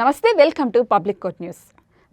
నమస్తే welcome to public quote news.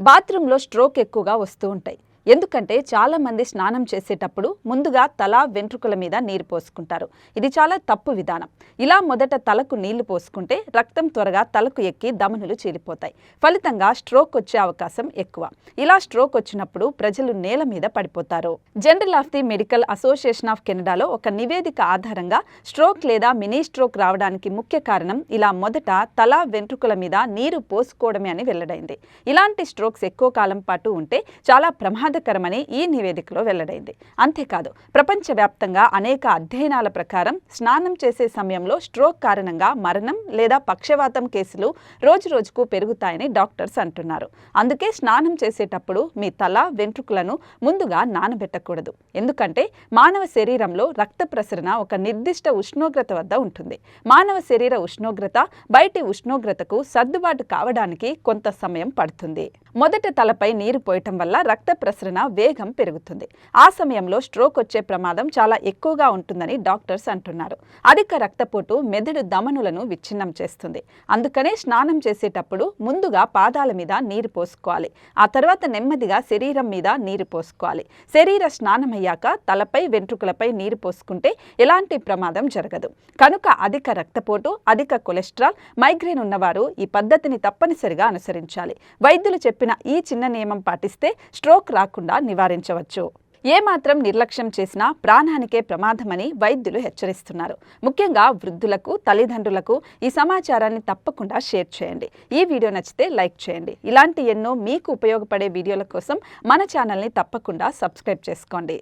బాత్రూంలో stroke ఎక్కువగా వస్తూ ఉంటాయి. ఎందుకంటే చాలా మంది స్నానం చేసేటప్పుడు ముందుగా తల వెంట్రుకల మీద నీరు పోసుకుంటారు. ఇది చాలా తప్పు విధానం. ఇలా మొదట తలకు నీళ్ళు పోసుకుంటే రక్తం త్వరగా తలకు ఎక్కి దమనులు చీలిపోతాయి. ఫలితంగా స్ట్రోక్ వచ్చే అవకాశం ఎక్కువ. ఇలా స్ట్రోక్ వచ్చినప్పుడు ప్రజలు నేల మీద పడిపోతారు. General of the medical association of కెనడాలో ఒక నివేదిక ఆధారంగా స్ట్రోక్ లేదా మినీ స్ట్రోక్ రావడానికి ముఖ్య కారణం ఇలా మొదట తల వెంట్రుకల మీద నీరు పోసుకోవడమే అని వెల్లడైంది. ఇలాంటి స్ట్రోక్స్ ఎక్కువ కాలం పాటు ఉంటే చాలా ప్రమాదకరమని ఈ నివేదికలో వెల్లడైంది. అంతేకాదు ప్రపంచవ్యాప్తంగా అనేక అధ్యయనాల ప్రకారం స్నానం చేసే సమయంలో స్ట్రోక్ కారణంగా మరణం లేదా పక్షవాతం కేసులు రోజు రోజుకు పెరుగుతాయని డాక్టర్స్ అంటున్నారు. అందుకే స్నానం చేసేటప్పుడు మీ తల వెంట్రుకలను ముందుగా నానబెట్టకూడదు. ఎందుకంటే మానవ శరీరంలో రక్త ప్రసరణ ఒక నిర్దిష్ట ఉష్ణోగ్రత వద్ద ఉంటుంది. మానవ శరీర ఉష్ణోగ్రత బయటి ఉష్ణోగ్రతకు సర్దుబాటు కావడానికి కొంత సమయం పడుతుంది. మొదట తలపై నీరు పోయటం వల్ల రక్త ప్రసరణ వేగం పెరుగుతుంది. ఆ సమయంలో స్ట్రోక్ వచ్చే ప్రమాదం చాలా ఎక్కువగా ఉంటుందని డాక్టర్స్ అంటున్నారు. అధిక రక్తపోటు మెదడు దమనులను విచ్ఛిన్నం చేస్తుంది. అందుకనే స్నానం చేసేటప్పుడు ముందుగా పాదాల మీద నీరు పోసుకోవాలి. ఆ తర్వాత నెమ్మదిగా శరీరం మీద నీరు పోసుకోవాలి. శరీర స్నానం అయ్యాక తలపై వెంట్రుకలపై నీరు పోసుకుంటే ఎలాంటి ప్రమాదం జరగదు. కనుక అధిక రక్తపోటు అధిక కొలెస్ట్రాల్ మైగ్రేన్ ఉన్నవారు ఈ పద్ధతిని తప్పనిసరిగా అనుసరించాలి. వైద్యులు చెప్పిన ఈ చిన్న నియమం పాటిస్తే స్ట్రోక్ రాకుండా నివారించవచ్చు. ఏ మాత్రం నిర్లక్ష్యం చేసినా ప్రాణానికే ప్రమాదమని వైద్యులు హెచ్చరిస్తున్నారు. ముఖ్యంగా వృద్ధులకు తల్లిదండ్రులకు ఈ సమాచారాన్ని తప్పకుండా షేర్ చేయండి. ఈ వీడియో నచ్చితే లైక్ చేయండి. ఇలాంటి ఎన్నో మీకు ఉపయోగపడే వీడియోల కోసం మన ఛానల్ని తప్పకుండా సబ్స్క్రైబ్ చేసుకోండి.